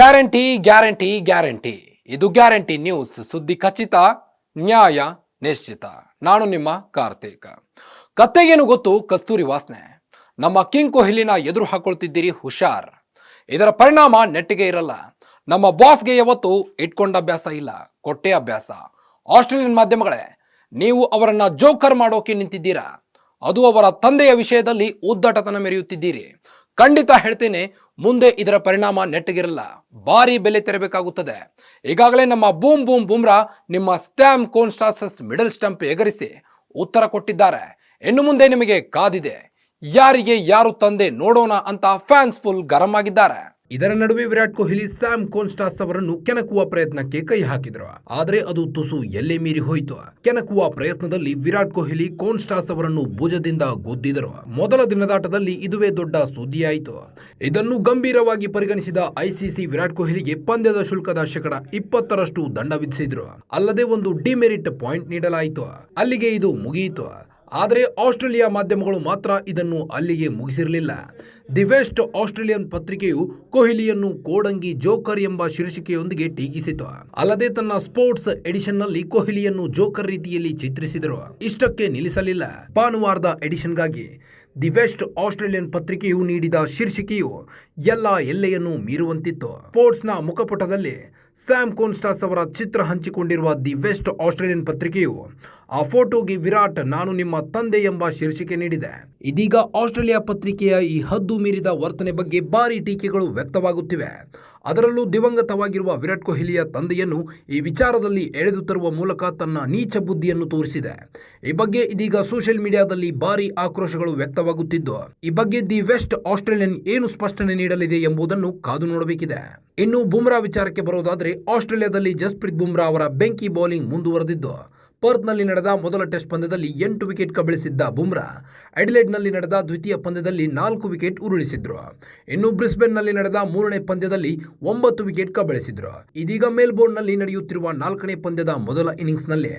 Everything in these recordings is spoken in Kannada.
Guarantee guarantee guarantee. ಇದು ಗ್ಯಾರಂಟಿ ನ್ಯೂಸ್. ಸುದ್ದಿ ಖಚಿತ, ನ್ಯಾಯ ನಿಶ್ಚಿತ. ನಾನು ನಿಮ್ಮ ಕಾರ್ತಿಕ. ಕತೆಗೇನು ಗೊತ್ತು? ಕಸ್ತೂರಿ ವಾಸನೆ. ನಮ್ಮ ಕಿಂಗ್ ಕೊಹ್ಲಿನ ಎದುರು ಹಾಕೊಳ್ತಿದ್ದೀರಿ ಹುಷಾರ್. ಇದರ ಪರಿಣಾಮ ನೆಟ್ಟಿಗೆ ಇರಲ್ಲ. ನಮ್ಮ ಬಾಸ್ಗೆ ಯಾವತ್ತು ಇಟ್ಕೊಂಡ ಅಭ್ಯಾಸ ಇಲ್ಲ. ಕೊಟ್ಟೆ ಅಭ್ಯಾಸ. ಆಸ್ಟ್ರೇಲಿಯನ್ ಮಾಧ್ಯಮಗಳೇ, ನೀವು ಅವರನ್ನ ಜೋಕರ್ ಮಾಡೋಕೆ ನಿಂತಿದ್ದೀರಾ? ಅದು ಅವರ ತಂದೆಯ ವಿಷಯದಲ್ಲಿ ಉದ್ದಟತನ ಮೆರೆಯುತ್ತಿದ್ದೀರಿ. ಖಂಡಿತ ಹೇಳ್ತೇನೆ ಮುಂದೆ ಇದರ ಪರಿಣಾಮ ನೆಟ್ಟಗಿರಲ್ಲ. ಭಾರಿ ಬೆಲೆ ತೆರಬೇಕಾಗುತ್ತದೆ. ಈಗಾಗಲೇ ನಮ್ಮ ಬೂಮ್ ಬೂಮ್ ಬೂಮ್ರಾ ನಿಮ್ಮ ಸ್ಟ್ಯಾಂಪ್ ಕೋನ್ಸ್ಟಾಸಸ್ ಮಿಡಲ್ ಸ್ಟಂಪ್ ಎಗರಿಸಿ ಉತ್ತರ ಕೊಟ್ಟಿದ್ದಾರೆ. ಇನ್ನು ಮುಂದೆ ನಿಮಗೆ ಕಾದಿದೆ. ಯಾರಿಗೆ ಯಾರು ತಂದೆ ನೋಡೋಣ ಅಂತ ಫ್ಯಾನ್ಸ್ ಫುಲ್ ಗರಂ ಆಗಿದ್ದಾರೆ. ಇದರ ನಡುವೆ ವಿರಾಟ್ ಕೊಹ್ಲಿ ಸ್ಯಾಮ್ ಕೋನ್ಸ್ಟಾಸ್ ಅವರನ್ನು ಕೆಣಕುವ ಪ್ರಯತ್ನಕ್ಕೆ ಕೈ ಹಾಕಿದ್ರು. ಆದರೆ ಅದು ತುಸು ಎಲ್ಲೇ ಮೀರಿ ಹೋಯಿತು. ಕೆಣಕುವ ಪ್ರಯತ್ನದಲ್ಲಿ ವಿರಾಟ್ ಕೊಹ್ಲಿ ಕೋನ್ಸ್ಟಾಸ್ ಅವರನ್ನು ಭುಜದಿಂದ ಗುದ್ದಿದರು. ಮೊದಲ ದಿನದಾಟದಲ್ಲಿ ಇದುವೇ ದೊಡ್ಡ ಸುದ್ದಿಯಾಯಿತು. ಇದನ್ನು ಗಂಭೀರವಾಗಿ ಪರಿಗಣಿಸಿದ ಐಸಿಸಿ ವಿರಾಟ್ ಕೊಹ್ಲಿಗೆ ಪಂದ್ಯದ ಶುಲ್ಕದ ಶೇಕಡ ಇಪ್ಪತ್ತರಷ್ಟು ದಂಡ ವಿಧಿಸಿದ್ರು. ಅಲ್ಲದೆ ಒಂದು ಡಿಮೆರಿಟ್ ಪಾಯಿಂಟ್ ನೀಡಲಾಯಿತು. ಅಲ್ಲಿಗೆ ಇದು ಮುಗಿಯಿತು. ಆದರೆ ಆಸ್ಟ್ರೇಲಿಯಾ ಮಾಧ್ಯಮಗಳು ಮಾತ್ರ ಇದನ್ನು ಅಲ್ಲಿಗೆ ಮುಗಿಸಿರಲಿಲ್ಲ. ದಿ ವೆಸ್ಟ್ ಆಸ್ಟ್ರೇಲಿಯನ್ ಪತ್ರಿಕೆಯು ಕೊಹ್ಲಿಯನ್ನು ಕೋಡಂಗಿ ಜೋಕರ್ ಎಂಬ ಶೀರ್ಷಿಕೆಯೊಂದಿಗೆ ಟೀಕಿಸಿತು. ಅಲ್ಲದೆ ತನ್ನ ಸ್ಪೋರ್ಟ್ಸ್ ಎಡಿಷನ್ನಲ್ಲಿ ಕೊಹ್ಲಿಯನ್ನು ಜೋಕರ್ ರೀತಿಯಲ್ಲಿ ಚಿತ್ರಿಸಿದರು. ಇಷ್ಟಕ್ಕೆ ನಿಲ್ಲಿಸಲಿಲ್ಲ. ಭಾನುವಾರದ ಎಡಿಷನ್ಗಾಗಿ ದಿ ವೆಸ್ಟ್ ಆಸ್ಟ್ರೇಲಿಯನ್ ಪತ್ರಿಕೆಯು ನೀಡಿದ ಶೀರ್ಷಿಕೆಯು ಎಲ್ಲ ಎಲ್ಲೆಯನ್ನು ಮೀರುವಂತಿತ್ತು. ಸ್ಪೋರ್ಟ್ಸ್ನ ಮುಖಪುಟದಲ್ಲಿ ಸ್ಯಾಮ್ ಕೋನ್ಸ್ಟಾಸ್ ಅವರ ಚಿತ್ರ ಹಂಚಿಕೊಂಡಿರುವ ದಿ ವೆಸ್ಟ್ ಆಸ್ಟ್ರೇಲಿಯನ್ ಪತ್ರಿಕೆಯು ಆ ಫೋಟೋಗೆ ವಿರಾಟ್, ನಾನು ನಿಮ್ಮ ತಂದೆ ಎಂಬ ಶೀರ್ಷಿಕೆ ನೀಡಿದೆ. ಇದೀಗ ಆಸ್ಟ್ರೇಲಿಯಾ ಪತ್ರಿಕೆಯ ಈ ಹದ್ದು ಮೀರಿದ ವರ್ತನೆ ಬಗ್ಗೆ ಭಾರಿ ಟೀಕೆಗಳು ವ್ಯಕ್ತವಾಗುತ್ತಿವೆ. ಅದರಲ್ಲೂ ದಿವಂಗತವಾಗಿರುವ ವಿರಾಟ್ ಕೊಹ್ಲಿಯ ತಂದೆಯನ್ನು ಈ ವಿಚಾರದಲ್ಲಿ ಎಳೆದು ತರುವ ಮೂಲಕ ತನ್ನ ನೀಚ ಬುದ್ಧಿಯನ್ನು ತೋರಿಸಿದೆ. ಈ ಬಗ್ಗೆ ಇದೀಗ ಸೋಷಿಯಲ್ ಮೀಡಿಯಾದಲ್ಲಿ ಭಾರಿ ಆಕ್ರೋಶಗಳು ವ್ಯಕ್ತವಾಗುತ್ತಿದ್ದು, ಈ ಬಗ್ಗೆ ದಿ ವೆಸ್ಟ್ ಆಸ್ಟ್ರೇಲಿಯನ್ ಏನು ಸ್ಪಷ್ಟನೆ ನೀಡಲಿದೆ ಎಂಬುದನ್ನು ಕಾದು ನೋಡಬೇಕಿದೆ. ಇನ್ನು ಬುಮ್ರಾ ವಿಚಾರಕ್ಕೆ ಬರೋದಾದರೆ, ಆಸ್ಟ್ರೇಲಿಯಾದಲ್ಲಿ ಜಸ್ಪ್ರೀತ್ ಬುಮ್ರಾ ಅವರ ಬೆಂಕಿ ಬೌಲಿಂಗ್ ಮುಂದುವರೆದಿದ್ದು ಪರ್ತ್ನಲ್ಲಿ ನಡೆದ ಮೊದಲ ಟೆಸ್ಟ್ ಪಂದ್ಯದಲ್ಲಿ ಎಂಟು ವಿಕೆಟ್ ಕಬಳಿಸಿದ್ದ ಬುಮ್ರಾ, ಅಡಿಲೇಡ್ನಲ್ಲಿ ನಡೆದ ದ್ವಿತೀಯ ಪಂದ್ಯದಲ್ಲಿ ನಾಲ್ಕು ವಿಕೆಟ್ ಉರುಳಿಸಿದ್ರು. ಇನ್ನು ಬ್ರಿಸ್ಬೆನ್ನಲ್ಲಿ ನಡೆದ ಮೂರನೇ ಪಂದ್ಯದಲ್ಲಿ ಒಂಬತ್ತು ವಿಕೆಟ್ ಕಬಳಿಸಿದ್ರು. ಇದೀಗ ಮೇಲ್ಬೋರ್ನ್ನಲ್ಲಿ ನಡೆಯುತ್ತಿರುವ ನಾಲ್ಕನೇ ಪಂದ್ಯದ ಮೊದಲ ಇನ್ನಿಂಗ್ಸ್ನಲ್ಲಿ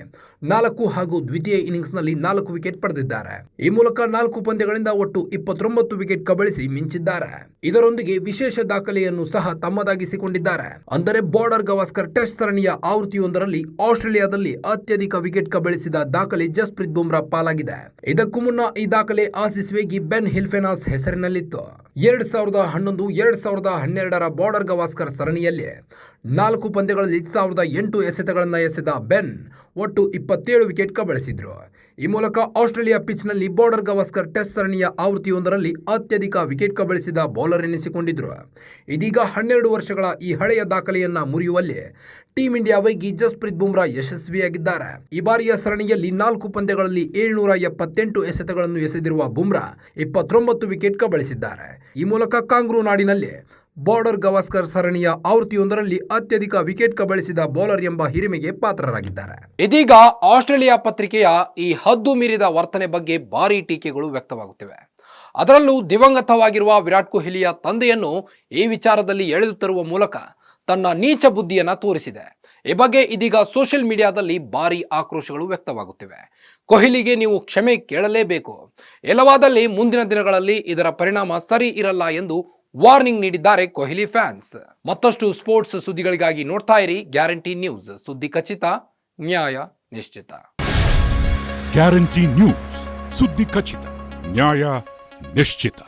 ನಾಲ್ಕು ಹಾಗೂ ದ್ವಿತೀಯ ಇನ್ನಿಂಗ್ಸ್ನಲ್ಲಿ ನಾಲ್ಕು ವಿಕೆಟ್ ಪಡೆದಿದ್ದಾರೆ. ಈ ಮೂಲಕ ನಾಲ್ಕು ಪಂದ್ಯಗಳಿಂದ ಒಟ್ಟು ಇಪ್ಪತ್ತೊಂಬತ್ತು ವಿಕೆಟ್ ಕಬಳಿಸಿ ಮಿಂಚಿದ್ದಾರೆ. ಇದರೊಂದಿಗೆ ವಿಶೇಷ ದಾಖಲೆಯನ್ನು ಸಹ ತಮ್ಮದಾಗಿಸಿಕೊಂಡಿದ್ದಾರೆ. ಅಂದರೆ ಬಾರ್ಡರ್ ಗವಾಸ್ಕರ್ ಟೆಸ್ಟ್ ಸರಣಿಯ ಆವೃತ್ತಿಯೊಂದರಲ್ಲಿ ಆಸ್ಟ್ರೇಲಿಯಾದಲ್ಲಿ ಅತ್ಯಧಿಕ ವಿಕೆಟ್ ಕಬಳಿಸಿದ ದಾಖಲೆ ಜಸ್ಪ್ರೀತ್ ಬುಮ್ರಾ ಪಾಲಾಗಿದೆ. ಇದಕ್ಕೂ ಮುನ್ನ ಈ ದಾಖಲೆ ಆಸೀಸ್ ವೇಗಿ ಬೆನ್ ಹಿಲ್ಫೆನಾಸ್ ಹೆಸರಿನಲ್ಲಿತ್ತು. ಎರಡ್ ಸಾವಿರದ ಹನ್ನೊಂದು, ಎರಡು ಸಾವಿರದ ಹನ್ನೆರಡರ ಬಾರ್ಡರ್ ಗವಾಸ್ಕರ್ ಸರಣಿಯಲ್ಲಿ ನಾಲ್ಕು ಪಂದ್ಯಗಳಲ್ಲಿ ಸಾವಿರದ ಎಂಟು ಎಸೆತಗಳನ್ನು ಎಸೆದ ಬೆನ್ ಒಟ್ಟು ಇಪ್ಪತ್ತೇಳು ವಿಕೆಟ್ ಕಬಳಿಸಿದರು. ಈ ಮೂಲಕ ಆಸ್ಟ್ರೇಲಿಯಾ ಪಿಚ್ನಲ್ಲಿ ಬಾರ್ಡರ್ ಗವಾಸ್ಕರ್ ಟೆಸ್ಟ್ ಸರಣಿಯ ಆವೃತ್ತಿಯೊಂದರಲ್ಲಿ ಅತ್ಯಧಿಕ ವಿಕೆಟ್ ಕಬಳಿಸಿದ ಬೌಲರ್ ಎನಿಸಿಕೊಂಡಿದ್ರು. ಇದೀಗ ಹನ್ನೆರಡು ವರ್ಷಗಳ ಈ ಹಳೆಯ ದಾಖಲೆಯನ್ನ ಮುರಿಯುವಲ್ಲಿ ಟೀಂ ಇಂಡಿಯಾ ವೈಗಿ ಜಸ್ಪ್ರೀತ್ ಬುಮ್ರಾ ಯಶಸ್ವಿಯಾಗಿದ್ದಾರೆ. ಈ ಬಾರಿಯ ಸರಣಿಯಲ್ಲಿ ನಾಲ್ಕು ಪಂದ್ಯಗಳಲ್ಲಿ ಏಳ್ನೂರ ಎಪ್ಪತ್ತೆಂಟು ಎಸೆತಗಳನ್ನು ಎಸೆದಿರುವ ಬುಮ್ರಾ ಇಪ್ಪತ್ತೊಂಬತ್ತು ವಿಕೆಟ್ ಕಬಳಿಸಿದ್ದಾರೆ. ಈ ಮೂಲಕ ಕಾಂಗ್ರೂ ನಾಡಿನಲ್ಲಿ ಬಾರ್ಡರ್ ಗವಾಸ್ಕರ್ ಸರಣಿಯ ಆವೃತ್ತಿಯೊಂದರಲ್ಲಿ ಅತ್ಯಧಿಕ ವಿಕೆಟ್ ಕಬಳಿಸಿದ ಬೌಲರ್ ಎಂಬ ಹಿರಿಮೆಗೆ ಪಾತ್ರರಾಗಿದ್ದಾರೆ. ಇದೀಗ ಆಸ್ಟ್ರೇಲಿಯಾ ಪತ್ರಿಕೆಯ ಈ ಹದ್ದು ಮೀರಿದ ವರ್ತನೆ ಬಗ್ಗೆ ಭಾರಿ ಟೀಕೆಗಳು ವ್ಯಕ್ತವಾಗುತ್ತಿವೆ. ಅದರಲ್ಲೂ ದಿವಂಗತವಾಗಿರುವ ವಿರಾಟ್ ಕೊಹ್ಲಿಯ ತಂದೆಯನ್ನು ಈ ವಿಚಾರದಲ್ಲಿ ಎಳೆದು ತರುವ ಮೂಲಕ ತನ್ನ ನೀಚ ಬುದ್ಧಿಯನ್ನು ತೋರಿಸಿದೆ. ಈ ಬಗ್ಗೆ ಇದೀಗ ಸೋಷಿಯಲ್ ಮೀಡಿಯಾದಲ್ಲಿ ಭಾರಿ ಆಕ್ರೋಶಗಳು ವ್ಯಕ್ತವಾಗುತ್ತಿವೆ. ಕೊಹ್ಲಿಗೆ ನೀವು ಕ್ಷಮೆ ಕೇಳಲೇಬೇಕು. ಎಲ್ಲವಾದಲ್ಲಿ ಮುಂದಿನ ದಿನಗಳಲ್ಲಿ ಇದರ ಪರಿಣಾಮ ಸರಿ ಇರಲ್ಲ ಎಂದು ವಾರ್ನಿಂಗ್ ನೀಡಿದ್ದಾರೆ ಕೊಹ್ಲಿ ಫ್ಯಾನ್ಸ್. ಮತ್ತಷ್ಟು ಸ್ಪೋರ್ಟ್ಸ್ ಸುದ್ದಿಗಳಿಗಾಗಿ ನೋಡ್ತಾ ಇರಿ ಗ್ಯಾರಂಟಿ ನ್ಯೂಸ್. ಸುದ್ದಿ ಖಚಿತ, ನ್ಯಾಯ ನಿಶ್ಚಿತ. Guarantee news. ಸುದ್ದಿ ಖಚಿತ, ನ್ಯಾಯ ನಿಶ್ಚಿತ.